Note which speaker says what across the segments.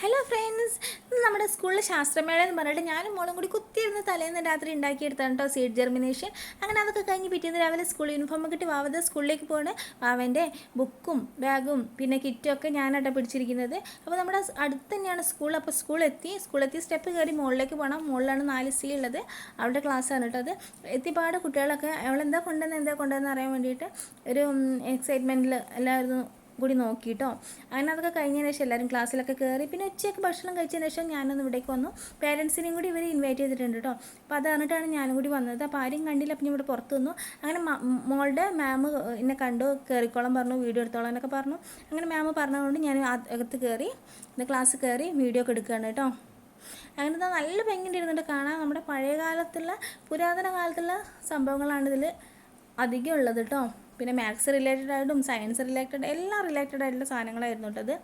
Speaker 1: Hello friends നമ്മുടെ സ്കൂളിലെ ശാസ്ത്രമേള എന്ന് പറഞ്ഞിട്ട് ഞാനും മോളും കൂടി കുത്തിയിരുന്ന് തലേന്ന് രാത്രി ഉണ്ടാക്കിയെടുത്താണ് കേട്ടോ സീഡ് ജെർമിനേഷൻ അങ്ങനെ അതൊക്കെ കഴിഞ്ഞ് പിറ്റേന്ന് രാവിലെ സ്കൂൾ യൂണിഫോം കിട്ടി വാവത സ്കൂളിലേക്ക് പോകണേ വാവന്റെ ബുക്കും ബാഗും പിന്നെ കിറ്റും ഒക്കെ ഞാനാട്ടോ പിടിച്ചിരിക്കുന്നത്. അപ്പോൾ നമ്മുടെ അടുത്ത് തന്നെയാണ് സ്കൂൾ അപ്പോൾ സ്കൂൾ എത്തി. സ്കൂളെത്തി സ്റ്റെപ്പ് കയറി മുകളിലേക്ക് പോകണം മുകളിലാണ് നാല് സി ഉള്ളത്. അവളുടെ ക്ലാസ്സാണ് കേട്ടോ അത്. എത്തിപ്പാട് കുട്ടികളൊക്കെ അവളെന്താ കൊണ്ടുവന്ന് എന്താ കൊണ്ടുവന്ന് അറിയാൻ വേണ്ടിയിട്ട് ഒരു എക്സൈറ്റ്മെന്റിൽ എല്ലാവരും കൂടി നോക്കിയിട്ടോ അങ്ങനെ അതൊക്കെ കഴിഞ്ഞതിന് ശേഷം എല്ലാവരും ക്ലാസ്സിലൊക്കെ കയറി പിന്നെ ഉച്ചയ്ക്ക് ഭക്ഷണം കഴിച്ചതിന് ശേഷം ഞാനൊന്ന് ഇവിടേക്ക് വന്നു. പേരൻസിനെയും കൂടി ഇവർ ഇൻവൈറ്റ് ചെയ്തിട്ടുണ്ട് കേട്ടോ അപ്പോൾ അത് പറഞ്ഞിട്ടാണ് ഞാനും കൂടി വന്നത്. അപ്പോൾ ആരും കണ്ടില്ല അപ്പം ഞാൻ ഇവിടെ പുറത്ത് വന്നു അങ്ങനെ മോളുടെ മാം എന്നെ കണ്ടു. കയറിക്കോളം പറഞ്ഞു വീഡിയോ എടുത്തോളം എന്നൊക്കെ പറഞ്ഞു. അങ്ങനെ മാം പറഞ്ഞതുകൊണ്ട് ഞാൻ അകത്ത് കയറി ക്ലാസ് കയറി വീഡിയോ ഒക്കെ എടുക്കുകയാണ് കേട്ടോ അങ്ങനെ നല്ല ഭംഗിന്റെ ഇരുന്നിട്ട് കാണാം നമ്മുടെ പഴയ കാലത്തുള്ള പുരാതന കാലത്തുള്ള സംഭവങ്ങളാണ് ഇതിൽ അധികം ഉള്ളത് കേട്ടോ പിന്നെ മാത്സ് റിലേറ്റഡ് ആയിട്ടും സയൻസ് റിലേറ്റഡ് എല്ലാം റിലേറ്റഡ് ആയിട്ടുള്ള സാധനങ്ങളായിരുന്നു കേട്ടോ അത്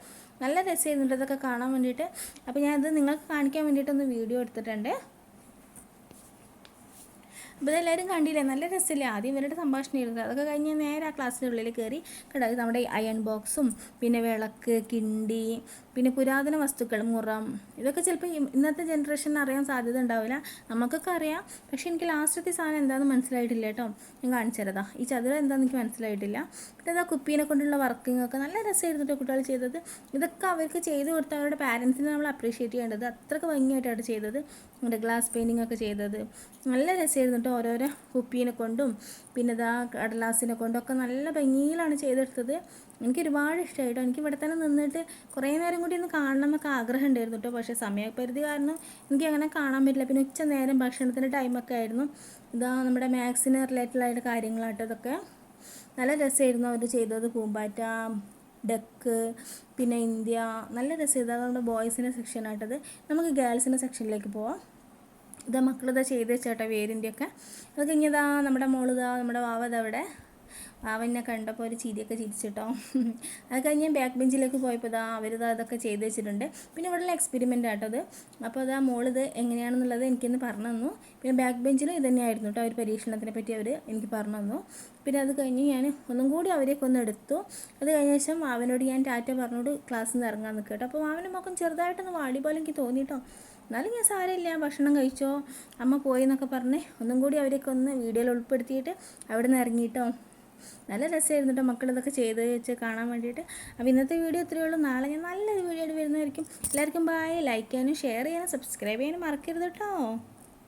Speaker 1: നല്ല രസമായിരുന്നു ഇതൊക്കെ കാണാൻ വേണ്ടിയിട്ട്. അപ്പോൾ ഞാനത് നിങ്ങൾക്ക് കാണിക്കാൻ വേണ്ടിയിട്ടൊന്ന് വീഡിയോ എടുത്തിട്ടുണ്ട്. അപ്പോൾ എല്ലാവരും കണ്ടില്ലേ? നല്ല രസമില്ലേ? ആദ്യം ഇവരുടെ സംഭാഷണം ഇരുന്നത്. അതൊക്കെ കഴിഞ്ഞ് നേരെ ആ ക്ലാസ്സിന്റെ ഉള്ളിൽ കയറി കേട്ടോ നമ്മുടെ അയൺ ബോക്സും പിന്നെ വിളക്ക് കിണ്ടി പിന്നെ പുരാതന വസ്തുക്കൾ മുറം. ഇതൊക്കെ ചിലപ്പോൾ ഇന്നത്തെ ജനറേഷന് അറിയാൻ സാധ്യത ഉണ്ടാവില്ല. നമുക്കൊക്കെ അറിയാം. പക്ഷേ എനിക്ക് ലാസ്റ്റത്തെ സാധനം എന്താണെന്ന് മനസ്സിലായിട്ടില്ല കേട്ടോ. ഞാൻ കാണിച്ചു തരതാ ഈ ചതുരം എന്താണെന്ന് എനിക്ക് മനസ്സിലായിട്ടില്ല. പിന്നെ അതാ കുപ്പീനെ കൊണ്ടുള്ള വർക്കിംഗ് ഒക്കെ നല്ല രസമായിരുന്നു കുട്ടികൾ ചെയ്തത്. ഇതൊക്കെ അവർക്ക് ചെയ്ത് കൊടുത്ത അവരുടെ പാരൻസിനെ നമ്മൾ അപ്രീഷിയേറ്റ് ചെയ്യേണ്ടത്. അത്രയ്ക്ക് ഭംഗിയായിട്ടാണ് ചെയ്തത്. നമ്മുടെ ഗ്ലാസ് പെയിന്റിംഗ് ഒക്കെ ചെയ്തത്. നല്ല രസമായിരുന്നു കേട്ടോ ഓരോരോ കുപ്പീനെ കൊണ്ടും പിന്നെ ഇതാ കടലാസിനെ കൊണ്ടും ഒക്കെ നല്ല ഭംഗിയിലാണ് ചെയ്തെടുത്തത്. എനിക്ക് ഒരുപാട് ഇഷ്ടമായിട്ടോ എനിക്ക് ഇവിടെ തന്നെ നിന്നിട്ട് കുറേ നേരം കൂടി ഒന്ന് കാണണം എന്നൊക്കെ ആഗ്രഹം ഉണ്ടായിരുന്നു കേട്ടോ പക്ഷേ സമയപരിധി കാരണം എനിക്ക് അങ്ങനെ കാണാൻ പറ്റില്ല. പിന്നെ ഉച്ച നേരം ഭക്ഷണത്തിന്റെ ടൈമൊക്കെ ആയിരുന്നു. ഇതാ നമ്മുടെ മാത്സിന് റിലേറ്റഡ് ആയിട്ട് കാര്യങ്ങളാട്ടോ ഇതൊക്കെ. നല്ല രസമായിരുന്നു അവർ ചെയ്തത്. പൂമ്പാറ്റ ഡക്ക് പിന്നെ ഇന്ത്യ. നല്ല രസം നമ്മുടെ ബോയ്സിന്റെ സെക്ഷനായിട്ടത് നമുക്ക് ഗേൾസിന്റെ സെക്ഷനിലേക്ക് പോവാം. ഇതാ മക്കളിത് ചെയ്ത് വെച്ചേട്ടാ വേരിന്റെയൊക്കെ അത് കഴിഞ്ഞതാ നമ്മുടെ മോളിതാ നമ്മുടെ വാവതവിടെ. വാവനെ കണ്ടപ്പോൾ ഒരു ചിരിയൊക്കെ ചിരിച്ചിട്ടോ. അത് കഴിഞ്ഞ് ബാക്ക് ബെഞ്ചിലേക്ക് പോയപ്പോൾ ഇതാ അവരിതാ ഇതൊക്കെ ചെയ്ത് വെച്ചിട്ടുണ്ട്. പിന്നെ ഇവിടെയുള്ള എക്സ്പെരിമെന്റ് ആട്ടോ അത് അപ്പോൾ അതാ മോളിത് എങ്ങനെയാണെന്നുള്ളത് എനിക്കൊന്ന് പറഞ്ഞു തന്നു പിന്നെ ബാക്ക് ബെഞ്ചിലും ഇത് തന്നെയായിരുന്നു കേട്ടോ അവർ പരീക്ഷണത്തിനെ പറ്റി അവർ എനിക്ക് പറഞ്ഞു തന്നു പിന്നെ അത് കഴിഞ്ഞ് ഞാൻ ഒന്നും കൂടി അവരെയൊക്കെ ഒന്ന് എടുത്തു. അത് കഴിഞ്ഞ ശേഷം അവനോട് ഞാൻ ടാറ്റ പറഞ്ഞോട് ക്ലാസ്സിൽ നിന്ന് ഇറങ്ങാൻ നിൽക്കട്ടോ അപ്പോൾ വാവനും മൊക്കം ചെറുതായിട്ടൊന്ന് വാടി പോലെ എനിക്ക് തോന്നിയിട്ടോ എന്നാലും ഞാൻ സാരമില്ല ഭക്ഷണം കഴിച്ചോ. അമ്മ പോയി എന്നൊക്കെ പറഞ്ഞ് ഒന്നും കൂടി അവരെയൊക്കെ ഒന്ന് വീഡിയോയിൽ ഉൾപ്പെടുത്തിയിട്ട് അവിടെ നിന്ന് ഇറങ്ങിയിട്ടോ നല്ല രസമായിരുന്നു കേട്ടോ മക്കൾ ഇതൊക്കെ ചെയ്ത് വെച്ച് കാണാൻ വേണ്ടിയിട്ട്. അപ്പോൾ ഇന്നത്തെ വീഡിയോ ഇത്രയേ ഉള്ളൂ. നാളെ ഞാൻ നല്ലൊരു വീഡിയോ ആയിട്ട് വരുന്നതായിരിക്കും. എല്ലാവർക്കും ബായ് ലൈക്ക് ചെയ്യാനും ഷെയർ ചെയ്യാനും സബ്സ്ക്രൈബ് ചെയ്യാനും മറക്കരുത് കേട്ടോ